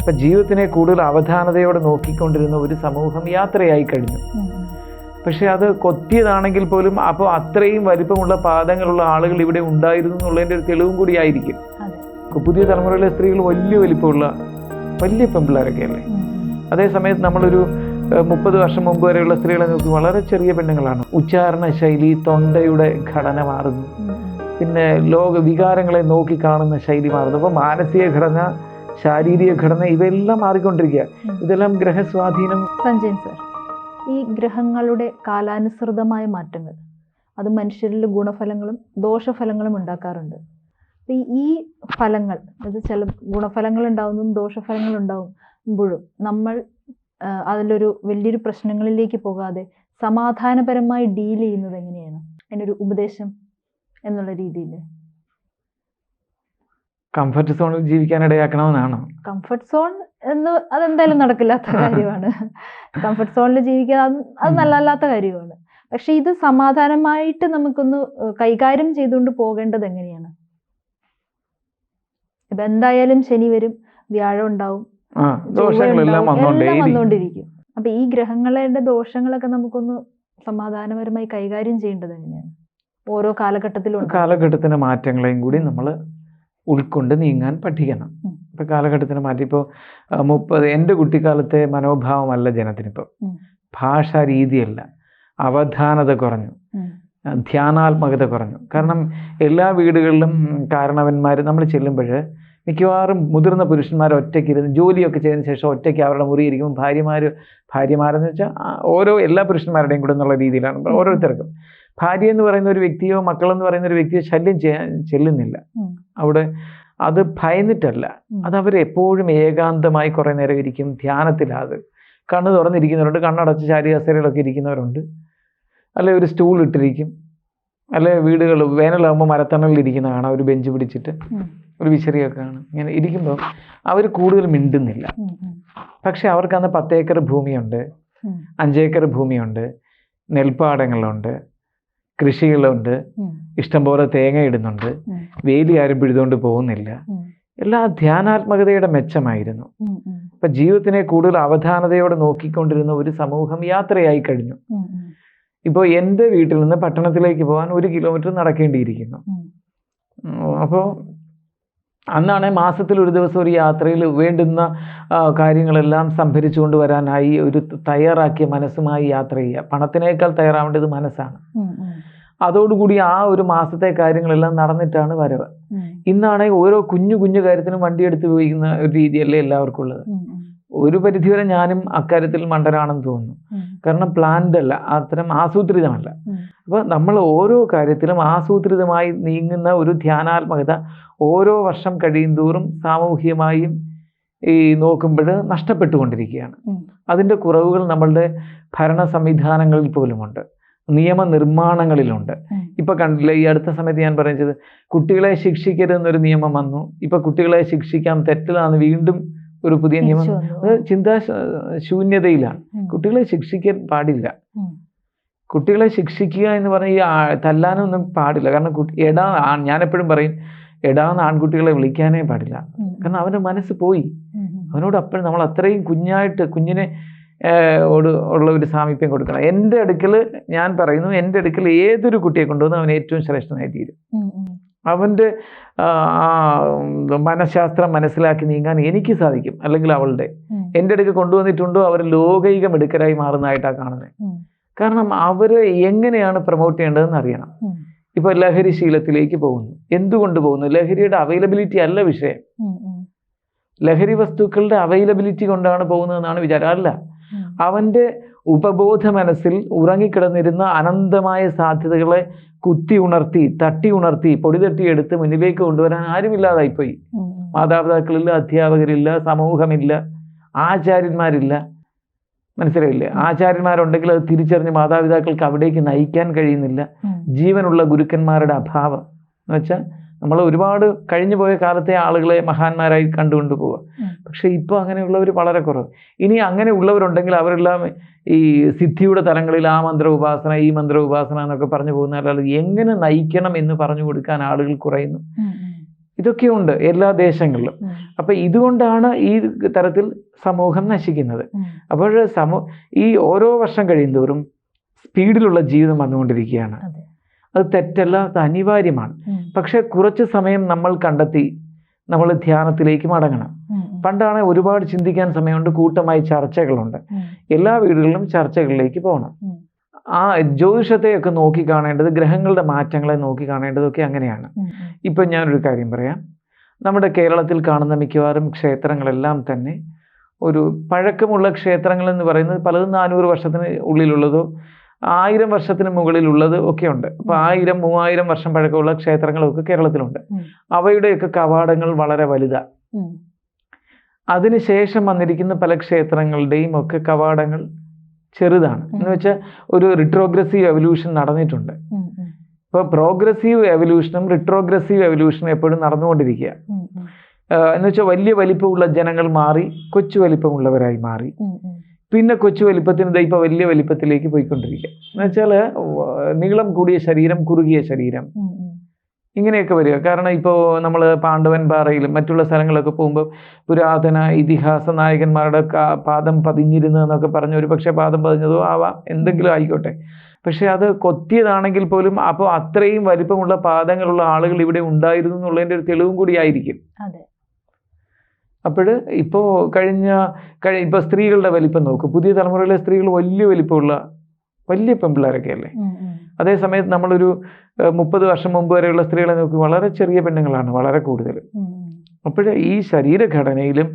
ഇപ്പം ജീവിതത്തിനെ കൂടുതൽ അവധാനതയോടെ നോക്കിക്കൊണ്ടിരുന്ന ഒരു സമൂഹം യാത്രയായി കഴിഞ്ഞു. പക്ഷെ അത് കൊത്തിയതാണെങ്കിൽ പോലും അപ്പോൾ അത്രയും വലിപ്പമുള്ള പാദങ്ങളുള്ള ആളുകൾ ഇവിടെ ഉണ്ടായിരുന്നു എന്നുള്ളതിന്റെ ഒരു തെളിവും കൂടി ആയിരിക്കും പുതിയ തലമുറയിലെ സ്ത്രീകൾ വലിയ വലിപ്പമുള്ള വലിയ പെൺപിള്ളേരൊക്കെ അല്ലേ. അതേസമയത്ത് നമ്മളൊരു മുപ്പത് വർഷം മുമ്പ് വരെയുള്ള സ്ത്രീകളെ നോക്കി വളരെ ചെറിയ പെണ്ണുങ്ങളാണ് ഉച്ചാരണ ശൈലി തൊണ്ടയുടെ ഘടന മാറുന്നു. പിന്നെ ലോക വികാരങ്ങളെ നോക്കി കാണുന്ന ശൈലി മാറുന്നു അപ്പോൾ മാനസിക ഘടന ശാരീരിക ഘടന ഇവയെല്ലാം മാറിക്കൊണ്ടിരിക്കുക. ഇതെല്ലാം ഗ്രഹസ്വാധീനം സഞ്ജയൻ സർ ഈ ഗ്രഹങ്ങളുടെ കാലാനുസൃതമായ മാറ്റങ്ങൾ അത് മനുഷ്യരിൽ ഗുണഫലങ്ങളും ദോഷഫലങ്ങളും ഉണ്ടാക്കാറുണ്ട്. അപ്പം ഈ ഫലങ്ങൾ അത് ചില ഗുണഫലങ്ങൾ ഉണ്ടാവുന്നതും ദോഷഫലങ്ങൾ ഉണ്ടാവുമ്പോഴും നമ്മൾ അതിലൊരു വലിയൊരു പ്രശ്നങ്ങളിലേക്ക് പോകാതെ സമാധാനപരമായി ഡീൽ ചെയ്യുന്നത് എങ്ങനെയാണ്? അതിനൊരു ഉപദേശം എന്നുള്ള രീതിയിൽ. കംഫർട്ട് സോണിൽ ജീവിക്കാൻ ഇടയാക്കണമെന്നാണോ? കംഫർട്ട് സോൺ എന്ന് അതെന്തായാലും നടക്കില്ലാത്ത കാര്യമാണ്. കംഫർട്ട് സോണിൽ ജീവിക്കുക അത് നല്ലല്ലാത്ത കാര്യമാണ്. പക്ഷെ ഇത് സമാധാനമായിട്ട് നമുക്കൊന്ന് കൈകാര്യം ചെയ്തുകൊണ്ട് പോകേണ്ടത് എങ്ങനെയാണ്? ഇപ്പൊ എന്തായാലും ശനി വരും വ്യാഴം ഉണ്ടാവും ദോഷങ്ങളെല്ലാം വന്നുകൊണ്ടിരിക്കും അപ്പൊ ഈ ഗ്രഹങ്ങളുടെ ദോഷങ്ങളൊക്കെ നമുക്കൊന്ന് സമാധാനപരമായി കൈകാര്യം ചെയ്യേണ്ടത് എങ്ങനെയാണ്? ഓരോ കാലഘട്ടത്തിലും. കാലഘട്ടത്തിന്റെ മാറ്റങ്ങളെയും കൂടി നമ്മൾ ഉൾക്കൊണ്ട് നീങ്ങാൻ പഠിക്കണം. ഇപ്പൊ കാലഘട്ടത്തിന് മാറ്റി ഇപ്പോൾ മുപ്പത് എന്റെ കുട്ടിക്കാലത്തെ മനോഭാവമല്ല ജനത്തിനിപ്പോൾ. ഭാഷാ രീതിയല്ല അവധാനത കുറഞ്ഞു. ധ്യാനാത്മകത കുറഞ്ഞു. കാരണം എല്ലാ വീടുകളിലും കാരണവന്മാർ നമ്മൾ ചെല്ലുമ്പോൾ മിക്കവാറും മുതിർന്ന പുരുഷന്മാർ ഒറ്റയ്ക്കിരുന്ന് ജോലിയൊക്കെ ചെയ്തതിന് ശേഷം ഒറ്റയ്ക്ക് അവരുടെ മുറിയിരിക്കുമ്പോൾ ഭാര്യമാർ ഭാര്യമാരെന്ന് വെച്ചാൽ ഓരോ എല്ലാ പുരുഷന്മാരുടെയും കൂടെ എന്നുള്ള രീതിയിലാണ്. ഇപ്പൊ ഓരോരുത്തർക്കും. ഭാര്യ എന്ന് പറയുന്ന ഒരു വ്യക്തിയോ മക്കളെന്ന് പറയുന്ന ഒരു വ്യക്തിയോ ശല്യം ചെയ്യാൻ ചെല്ലുന്നില്ല. അവിടെ അത് ഭയന്നിട്ടല്ല. അത് അവരെപ്പോഴും ഏകാന്തമായി കുറേ നേരം ഇരിക്കും. ധ്യാനത്തിലാത്. കണ്ണ് തുറന്നിരിക്കുന്നവരുണ്ട് കണ്ണടച്ച് ചാരികസേരകളൊക്കെ ഇരിക്കുന്നവരുണ്ട്. അല്ലെ ഒരു സ്റ്റൂൾ ഇട്ടിരിക്കും. അല്ലെ വീടുകൾ വേനലാകുമ്പോൾ മരത്തണലിൽ ഇരിക്കുന്ന കാണാം. ഒരു ബെഞ്ച് പിടിച്ചിട്ട് ഒരു വിശറിയൊക്കെ കാണും. ഇങ്ങനെ ഇരിക്കുമ്പോൾ അവർ കൂടുതൽ മിണ്ടുന്നില്ല. പക്ഷെ അവർക്ക് അന്ന് പത്തേക്കർ ഭൂമിയുണ്ട്. അഞ്ചേക്കർ ഭൂമിയുണ്ട് നെൽപ്പാടങ്ങളുണ്ട് കൃഷികളുണ്ട്. ഇഷ്ടംപോലെ തേങ്ങ ഇടുന്നുണ്ട്. വേലി ആരും പിഴുതുകൊണ്ട് പോകുന്നില്ല. എല്ലാ ധ്യാനാത്മകതയുടെ മെച്ചമായിരുന്നു അപ്പൊ ജീവിതത്തിനെ കൂടുതൽ അവധാനതയോടെ നോക്കിക്കൊണ്ടിരുന്ന ഒരു സമൂഹം യാത്രയായി കഴിഞ്ഞു. ഇപ്പോൾ എന്റെ വീട്ടിൽ നിന്ന് പട്ടണത്തിലേക്ക് പോകാൻ ഒരു കിലോമീറ്റർ നടക്കേണ്ടിയിരിക്കുന്നു. അപ്പോൾ അന്നാണ് മാസത്തിൽ ഒരു ദിവസം ഒരു യാത്രയിൽ വേണ്ടുന്ന കാര്യങ്ങളെല്ലാം സംഭരിച്ചുകൊണ്ട് വരാനായി ഒരു തയ്യാറാക്കിയ മനസ്സുമായി യാത്ര ചെയ്യുക പണത്തിനേക്കാൾ തയ്യാറാവേണ്ടത് മനസ്സാണ്. അതോടുകൂടി ആ ഒരു മാസത്തെ കാര്യങ്ങളെല്ലാം നടന്നിട്ടാണ് വരവ്. ഇന്നാണെങ്കിൽ ഓരോ കുഞ്ഞു കുഞ്ഞു കാര്യത്തിനും വണ്ടി എടുത്ത് ഉപയോഗിക്കുന്ന ഒരു രീതിയല്ലേ എല്ലാവർക്കും ഉള്ളത്. ഒരു പരിധിവരെ ഞാനും അക്കാര്യത്തിൽ മണ്ടനാണെന്ന് തോന്നുന്നു. കാരണം പ്ലാൻഡ് അല്ല അത്തരം ആസൂത്രിതമല്ല. അപ്പൊ അപ്പോൾ നമ്മൾ ഓരോ കാര്യത്തിലും ആസൂത്രിതമായി നീങ്ങുന്ന ഒരു ധ്യാനാത്മകത ഓരോ വർഷം കഴിയും തോറും സാമൂഹികമായും ഈ നോക്കുമ്പോൾ നഷ്ടപ്പെട്ടുകൊണ്ടിരിക്കുകയാണ്. അതിന്റെ കുറവുകൾ നമ്മളുടെ ഭരണ സംവിധാനങ്ങളിൽ പോലുമുണ്ട്. നിയമനിർമ്മാണങ്ങളിലുണ്ട്. ഇപ്പൊ കണ്ടില്ലേ ഈ അടുത്ത സമയത്ത് ഞാൻ പറയുന്നത് കുട്ടികളെ ശിക്ഷിക്കരുതെന്നൊരു നിയമം വന്നു. ഇപ്പൊ കുട്ടികളെ ശിക്ഷിക്കാം തെറ്റിലാന്ന് വീണ്ടും ഒരു പുതിയ നിയമം. അത് ചിന്താ ശൂന്യതയിലാണ്. കുട്ടികളെ ശിക്ഷിക്കാൻ പാടില്ല. കുട്ടികളെ ശിക്ഷിക്കുക എന്ന് പറഞ്ഞാൽ ഈ തല്ലാനൊന്നും പാടില്ല. കാരണം കുട്ടി എടാ ഞാൻ ഞാനെപ്പോഴും പറയും എടാന്ന് ആൺകുട്ടികളെ വിളിക്കാനേ പാടില്ല. കാരണം അവന്റെ മനസ്സ് പോയി. അവനോട് അപ്പോഴും നമ്മൾ അത്രയും കുഞ്ഞായിട്ട് കുഞ്ഞിനെ ഓട് ഉള്ള ഒരു സാമീപ്യം കൊടുക്കണം. എന്റെ അടുക്കൽ ഞാൻ പറയുന്നു എന്റെ അടുക്കൽ ഏതൊരു കുട്ടിയെ കൊണ്ടുവന്ന് അവൻ ഏറ്റവും ശ്രേഷ്ഠനായി തീരും. അവന്റെ ആ മനഃശാസ്ത്രം മനസ്സിലാക്കി നീങ്ങാൻ എനിക്ക് സാധിക്കും അല്ലെങ്കിൽ അവളുടെ. എന്റെ അടുക്ക് കൊണ്ടുവന്നിട്ടുണ്ടോ? അവർ ലോകൈക മിടുക്കരായി മാറുന്നതായിട്ടാണ് കാണുന്നത് കാരണം അവരെ എങ്ങനെയാണ് പ്രൊമോട്ട് ചെയ്യേണ്ടതെന്ന് അറിയണം. ഇപ്പോൾ ലഹരി ശീലത്തിലേക്ക് പോകുന്നു. എന്തുകൊണ്ട് പോകുന്നു? ലഹരിയുടെ അവൈലബിലിറ്റി അല്ല വിഷയം. ലഹരി വസ്തുക്കളുടെ അവൈലബിലിറ്റി കൊണ്ടാണ് പോകുന്നതെന്നാണ് വിചാരം. അല്ല. അവന്റെ ഉപബോധ മനസ്സിൽ ഉറങ്ങിക്കിടന്നിരുന്ന അനന്തമായ സാധ്യതകളെ കുത്തി ഉണർത്തി തട്ടി ഉണർത്തി പൊടി തട്ടിയെടുത്ത് മുന്നിലേക്ക് കൊണ്ടുവരാൻ ആരുമില്ലാതായിപ്പോയി. മാതാപിതാക്കളില്ല അധ്യാപകരില്ല സമൂഹമില്ല ആചാര്യന്മാരില്ല. മനസ്സിലായില്ലേ? ആചാര്യന്മാരുണ്ടെങ്കിൽ അത് തിരിച്ചറിഞ്ഞ് മാതാപിതാക്കൾക്ക് അവിടേക്ക് നയിക്കാൻ കഴിയുന്നില്ല. ജീവനുള്ള ഗുരുക്കന്മാരുടെ അഭാവം. എന്ന് വെച്ചാൽ നമ്മൾ ഒരുപാട് കഴിഞ്ഞു പോയ കാലത്തെ ആളുകളെ മഹാന്മാരായി കണ്ടുകൊണ്ട് പോവുക. ഉം. പക്ഷെ ഇപ്പോൾ അങ്ങനെയുള്ളവർ വളരെ കുറവ്. ഇനി അങ്ങനെ ഉള്ളവരുണ്ടെങ്കിൽ അവരെല്ലാം ഈ സിദ്ധിയുടെ തലങ്ങളിൽ ആ മന്ത്ര ഉപാസന ഈ മന്ത്ര ഉപാസന എന്നൊക്കെ പറഞ്ഞു പോകുന്ന അല്ലാതെ എങ്ങനെ നയിക്കണം എന്ന് പറഞ്ഞു കൊടുക്കാൻ ആളുകൾ കുറയുന്നു. ഇതൊക്കെ ഉണ്ട് ഇതൊക്കെയുണ്ട് എല്ലാ ദേശങ്ങളിലും. അപ്പൊ ഇതുകൊണ്ടാണ് ഈ തരത്തിൽ സമൂഹം നശിക്കുന്നത്. അപ്പോഴ് അപ്പോൾ സമൂ ഈ ഓരോ വർഷം കഴിയുന്തോറും സ്പീഡിലുള്ള ജീവിതം വന്നുകൊണ്ടിരിക്കുകയാണ്. അതെ തെറ്റല്ല അത് അനിവാര്യമാണ്. പക്ഷെ കുറച്ച് സമയം നമ്മൾ കണ്ടെത്തി നമ്മൾ ധ്യാനത്തിലേക്ക് മടങ്ങണം. പണ്ടാണ് ഒരുപാട് ചിന്തിക്കാൻ സമയമുണ്ട് കൂട്ടമായി ചർച്ചകളുണ്ട്. എല്ലാ വീടുകളിലും ചർച്ചകളിലേക്ക് പോകണം. ആ ജ്യോതിഷത്തെയൊക്കെ നോക്കി കാണേണ്ടത് ഗ്രഹങ്ങളുടെ മാറ്റങ്ങളെ നോക്കി കാണേണ്ടതൊക്കെ അങ്ങനെയാണ്. ഇപ്പം ഞാനൊരു കാര്യം പറയാം. നമ്മുടെ കേരളത്തിൽ കാണുന്ന മിക്കവാറും ക്ഷേത്രങ്ങളെല്ലാം തന്നെ ഒരു പഴക്കമുള്ള ക്ഷേത്രങ്ങൾ എന്ന് പറയുന്നത് പലതും നാനൂറ് വർഷത്തിന് ഉള്ളിലുള്ളതോ ആയിരം വർഷത്തിന് മുകളിലുള്ളത് ഒക്കെ ഉണ്ട് അപ്പോൾ ആയിരം മൂവായിരം വർഷം പഴക്കമുള്ള ക്ഷേത്രങ്ങളൊക്കെ കേരളത്തിലുണ്ട്. അവയുടെയൊക്കെ കവാടങ്ങൾ വളരെ വലുതാണ് ഉം. അതിനുശേഷം വന്നിരിക്കുന്ന പല ക്ഷേത്രങ്ങളുടെയും ഒക്കെ കവാടങ്ങൾ ചെറുതാണ് എന്ന് വെച്ചാൽ ഒരു റിട്രോഗ്രസീവ് എവല്യൂഷൻ നടന്നിട്ടുണ്ട്. ഇപ്പോൾ പ്രോഗ്രസീവ് എവല്യൂഷനും റിട്രോഗ്രസീവ് എവല്യൂഷനും എപ്പോഴും നടന്നുകൊണ്ടിരിക്കുക. എന്ന് വെച്ചാൽ വലിയ വലിപ്പമുള്ള ജനങ്ങൾ മാറി കൊച്ചു വലിപ്പമുള്ളവരായി മാറി. പിന്നെ കൊച്ചു വലിപ്പത്തിന് ദാ ഇപ്പോൾ വലിയ വലിപ്പത്തിലേക്ക് പോയിക്കൊണ്ടിരിക്കുക എന്ന് വെച്ചാൽ നീളം കൂടിയ ശരീരം കുറുകിയ ശരീരം. ഇങ്ങനെയൊക്കെ വരിക. കാരണം ഇപ്പോൾ നമ്മൾ പാണ്ഡവൻ പാറയിലും മറ്റുള്ള സ്ഥലങ്ങളൊക്കെ പോകുമ്പോൾ പുരാതന ഇതിഹാസ നായകന്മാരുടെ പാദം പതിഞ്ഞിരുന്നതെന്നൊക്കെ പറഞ്ഞ് ഒരു പക്ഷേ പാദം പതിഞ്ഞതോ ആവാം. എന്തെങ്കിലും ആയിക്കോട്ടെ. പക്ഷേ അത് കൊത്തിയതാണെങ്കിൽ പോലും അപ്പോൾ അത്രയും വലിപ്പമുള്ള പാദങ്ങളുള്ള ആളുകൾ ഇവിടെ ഉണ്ടായിരുന്നു എന്നുള്ളതിന്റെ ഒരു തെളിവും കൂടി ആയിരിക്കും. അതെ. അപ്പോൾ ഇപ്പോൾ കഴിഞ്ഞ കഴി ഇപ്പോൾ സ്ത്രീകളുടെ വലിപ്പം നോക്കൂ. പുതിയ തലമുറയിലെ സ്ത്രീകൾ വലിയ വലിപ്പമുള്ള വലിയ പെമ്പിള്ളേരൊക്കെ അല്ലേ. അതേസമയത്ത് നമ്മളൊരു മുപ്പത് വർഷം മുമ്പ് വരെയുള്ള സ്ത്രീകളെ നോക്കി വളരെ ചെറിയ പെണ്ണുങ്ങളാണ് വളരെ കൂടുതൽ. അപ്പോഴ് അപ്പോൾ ഈ ശരീരഘടനയിലും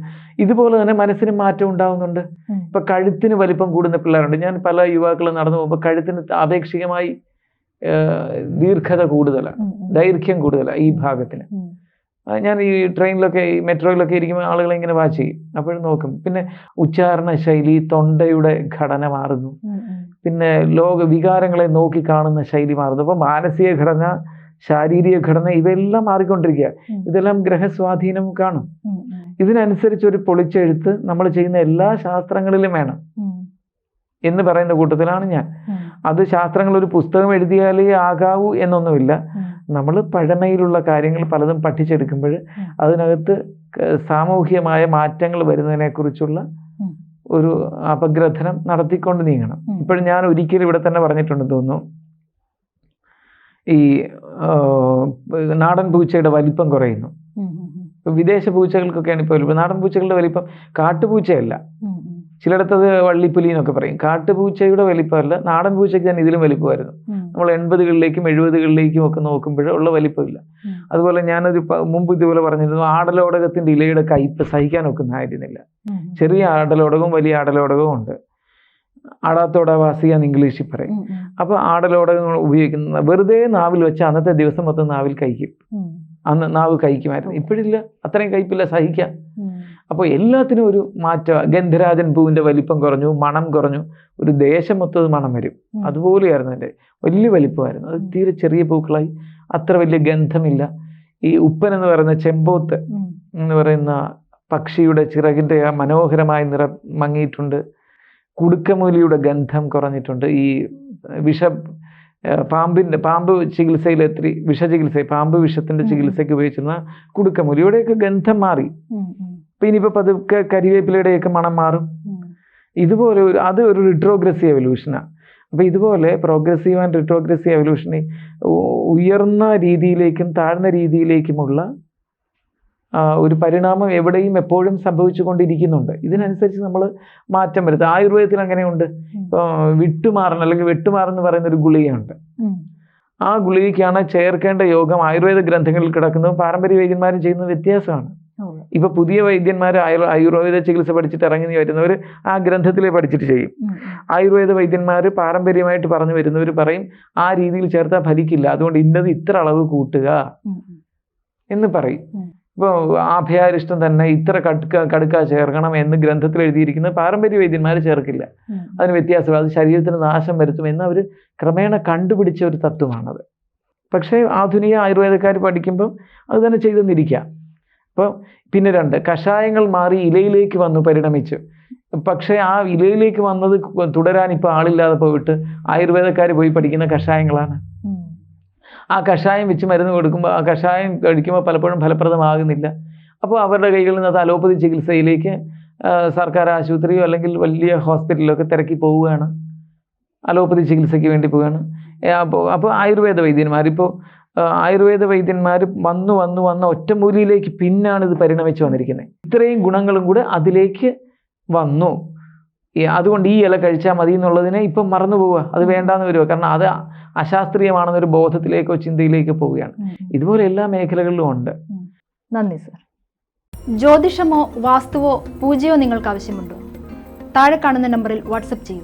ഇതുപോലെ തന്നെ മനസ്സിന് മാറ്റം ഉണ്ടാവുന്നുണ്ട്. ഇപ്പം കഴുത്തിന് വലിപ്പം കൂടുന്ന പിള്ളേരുണ്ട്. ഞാൻ പല യുവാക്കളും നടന്നു പോകുമ്പോൾ കഴുത്തിന് ആപേക്ഷികമായി ദീർഘത കൂടുതലാണ്. ദൈർഘ്യം കൂടുതലാണ് ഈ ഭാഗത്തിന്. ഞാൻ ഈ ട്രെയിനിലൊക്കെ ഈ മെട്രോയിലൊക്കെ ഇരിക്കുമ്പോൾ ആളുകളെ ഇങ്ങനെ വാച്ച് ചെയ്യും. അപ്പോഴും നോക്കും. പിന്നെ ഉച്ചാരണ ശൈലി തൊണ്ടയുടെ ഘടന മാറുന്നു. പിന്നെ ലോക വികാരങ്ങളെ നോക്കി കാണുന്ന ശൈലി മാറുന്നു. അപ്പോൾ മാനസിക ഘടന ശാരീരിക ഘടന ഇവയെല്ലാം മാറിക്കൊണ്ടിരിക്കുക. ഇതെല്ലാം ഗ്രഹസ്വാധീനം കാണും. ഇതിനനുസരിച്ച് ഒരു പൊളിച്ചെഴുത്ത് നമ്മൾ ചെയ്യുന്ന എല്ലാ ശാസ്ത്രങ്ങളിലും വേണം. എന്ന് പറയുന്ന കൂട്ടത്തിലാണ് ഞാൻ. അത് ശാസ്ത്രങ്ങൾ ഒരു പുസ്തകം എഴുതിയാലേ ആകാവൂ എന്നൊന്നുമില്ല. നമ്മൾ പഴമയിലുള്ള കാര്യങ്ങൾ പലതും പഠിച്ചെടുക്കുമ്പോൾ അതിനകത്ത് സാമൂഹികമായ സാമൂഹ്യമായ മാറ്റങ്ങൾ വരുന്നതിനെക്കുറിച്ചുള്ള കുറിച്ചുള്ള ഒരു അപഗ്രഥനം നടത്തിക്കൊണ്ട് നീങ്ങണം. ഇപ്പോഴും ഞാൻ ഒരിക്കലും ഇവിടെ തന്നെ പറഞ്ഞിട്ടുണ്ട് തോന്നുന്നു. ഈ നാടൻ പൂച്ചയുടെ വലിപ്പം കുറയുന്നു. വിദേശ പൂച്ചകൾക്കൊക്കെയാണ് ഇപ്പോൾ വലിപ്പം. നാടൻ പൂച്ചകളുടെ വലിപ്പം കാട്ടുപൂച്ചയല്ല. ചിലയിടത്തത് വള്ളിപ്പുലി എന്നൊക്കെ പറയും. കാട്ടുപൂച്ചയുടെ വലിപ്പമല്ല നാടൻ പൂച്ചയ്ക്ക് തന്നെ ഇതിലും വലിപ്പമായിരുന്നു. നമ്മൾ എൺപതുകളിലേക്കും എഴുപതുകളിലേക്കും ഒക്കെ നോക്കുമ്പോൾ ഉള്ള വലിപ്പമില്ല. അതുപോലെ ഞാനൊരു മുമ്പ് ഇതുപോലെ പറഞ്ഞിരുന്നു ആടലോടകത്തിന്റെ ഇലയുടെ കയ്പ് സഹിക്കാൻ ഒക്കുന്നതായിരുന്നില്ല ആയിരുന്നില്ല ചെറിയ ആടലോടകവും വലിയ ആടലോടകവും ഉണ്ട്. ആടാത്തോടവാസി എന്ന് ഇംഗ്ലീഷിൽ പറയും. അപ്പോൾ ആടലോടകങ്ങൾ ഉപയോഗിക്കുന്ന വെറുതെ നാവിൽ വെച്ച് അന്നത്തെ ദിവസം മൊത്തം നാവിൽ കഴിക്കും അന്ന് നാവ് കഴിക്കുമായിരുന്നു ഇപ്പോഴില്ല അത്രയും കഴിപ്പില്ല സഹിക്കാം. അപ്പോൾ എല്ലാത്തിനും ഒരു മാറ്റം. ഗന്ധരാജൻ പൂവിന്റെ വലിപ്പം കുറഞ്ഞു മണം കുറഞ്ഞു ഒരു ദേശം മൊത്തത് മണം വരും. അതുപോലെയായിരുന്നു എന്റെ വലിയ വലിപ്പമായിരുന്നു. അത് തീരെ ചെറിയ പൂക്കളായി അത്ര വലിയ ഗന്ധമില്ല. ഈ ഉപ്പൻ എന്ന് പറയുന്ന ചെമ്പോത്ത് എന്ന് പറയുന്ന പക്ഷിയുടെ ചിറകിന്റെ ആ മനോഹരമായ നിറം മങ്ങിയിട്ടുണ്ട്. കുടുക്കമൂലിയുടെ ഗന്ധം കുറഞ്ഞിട്ടുണ്ട്. ഈ വിഷ പാമ്പിന്റെ പാമ്പിന്റെ പാമ്പ് ചികിത്സയിൽ എത്തി വിഷ ചികിത്സ പാമ്പ് വിഷത്തിന്റെ. ചികിത്സയ്ക്ക് ഉപയോഗിച്ചിരുന്ന കുടുക്കമൂലിയുടെയൊക്കെ ഗന്ധം മാറി. അപ്പം ഇനിയിപ്പോൾ പതുക്കെ കരിവേപ്പിലയുടെയൊക്കെ മണം മാറും. ഇതുപോലെ ഒരു അത് ഒരു റിട്രോഗ്രസീവ് എവല്യൂഷനാണ് അപ്പോൾ ഇതുപോലെ പ്രോഗ്രസീവ് ആൻഡ് റിട്രോഗ്രസീവ് എവല്യൂഷനെ ഉയർന്ന രീതിയിലേക്കും താഴ്ന്ന രീതിയിലേക്കുമുള്ള ഒരു പരിണാമം എവിടെയും എപ്പോഴും സംഭവിച്ചുകൊണ്ടിരിക്കുന്നുണ്ട്. ഇതിനനുസരിച്ച് നമ്മൾ മാറ്റം വരുത്തുക ആയുർവേദത്തിൽ അങ്ങനെയുണ്ട്. ഇപ്പോൾ വിട്ടുമാറൻ അല്ലെങ്കിൽ വെട്ടുമാറൻ എന്ന് പറയുന്ന ഒരു ഗുളികയുണ്ട്. ആ ഗുളികയ്ക്കാണ് ചേർക്കേണ്ട യോഗം ആയുർവേദ ഗ്രന്ഥങ്ങളിൽ കിടക്കുന്നതും പാരമ്പര്യ വൈദ്യന്മാരും ചെയ്യുന്ന വ്യത്യാസമാണ്. ഓ. ഇപ്പൊ പുതിയ വൈദ്യന്മാർ ആയുർ ആയുർവേദ ചികിത്സ പഠിച്ചിട്ട് ഇറങ്ങി വരുന്നവർ ആ ഗ്രന്ഥത്തിലെ പഠിച്ചിട്ട് ചെയ്യും. ആയുർവേദ വൈദ്യന്മാർ പാരമ്പര്യമായിട്ട് പറഞ്ഞു വരുന്നവർ പറയും ആ രീതിയിൽ ചേർത്താൽ ഫലിക്കില്ല. അതുകൊണ്ട് ഇന്നത് ഇത്ര അളവ് കൂട്ടുക. എന്ന് പറയും. ഇപ്പൊ ഇപ്പോൾ ആഭയാരിഷ്ടം തന്നെ ഇത്ര കടുക്ക കടുക്ക ചേർക്കണം എന്ന് ഗ്രന്ഥത്തിൽ എഴുതിയിരിക്കുന്നത് പാരമ്പര്യ വൈദ്യന്മാർ ചേർക്കില്ല. അതിന് വ്യത്യാസം അത് ശരീരത്തിന് നാശം വരുത്തും എന്ന് അവർ ക്രമേണ കണ്ടുപിടിച്ച ഒരു തത്വമാണത്. പക്ഷേ ആധുനിക ആയുർവേദക്കാർ പഠിക്കുമ്പം അത് തന്നെ ചെയ്തെന്നിരിക്കാം അപ്പോൾ പിന്നെ രണ്ട് കഷായങ്ങൾ മാറി ഇലയിലേക്ക് വന്നു പരിണമിച്ചു. പക്ഷേ ആ ഇലയിലേക്ക് വന്നത് തുടരാൻ ഇപ്പോൾ ആളില്ലാതെ പോയിട്ട് ആയുർവേദക്കാർ പോയി പഠിക്കുന്ന കഷായങ്ങളാണ്. ആ കഷായം വെച്ച് മരുന്ന് കൊടുക്കുമ്പോൾ ആ കഷായം കഴിക്കുമ്പോൾ പലപ്പോഴും ഫലപ്രദമാകുന്നില്ല. അപ്പോൾ അവരുടെ കൈകളിൽ നിന്ന് അത് അലോപ്പതി ചികിത്സയിലേക്ക് സർക്കാർ ആശുപത്രിയോ അല്ലെങ്കിൽ വലിയ ഹോസ്പിറ്റലിലോ ഒക്കെ തിരക്കി പോവുകയാണ്. അലോപ്പതി ചികിത്സയ്ക്ക് വേണ്ടി പോവുകയാണ്. അപ്പോൾ അപ്പോൾ ആയുർവേദ വൈദ്യന്മാർ ഇപ്പോൾ ആയുർവേദ വൈദ്യന്മാർ വന്നു വന്നു വന്ന ഒറ്റമൂലിയിലേക്ക് പിന്നാണ് ഇത് പരിണമിച്ച് വന്നിരിക്കുന്നത്. ഇത്രയും ഗുണങ്ങളും കൂടെ അതിലേക്ക് വന്നു. അതുകൊണ്ട് ഈ ഇല കഴിച്ചാൽ മതി എന്നുള്ളതിനെ ഇപ്പം മറന്നു പോവുക. അത് വേണ്ടാന്ന് വരിക. കാരണം അത് അശാസ്ത്രീയമാണെന്നൊരു ബോധത്തിലേക്കോ ചിന്തയിലേക്കോ പോവുകയാണ്. ഇതുപോലെ എല്ലാ മേഖലകളിലും ഉണ്ട്. നന്ദി സർ. ജ്യോതിഷമോ വാസ്തുവോ പൂജയോ നിങ്ങൾക്ക് ആവശ്യമുണ്ടോ? താഴെ കാണുന്ന നമ്പറിൽ വാട്സപ്പ് ചെയ്യൂ.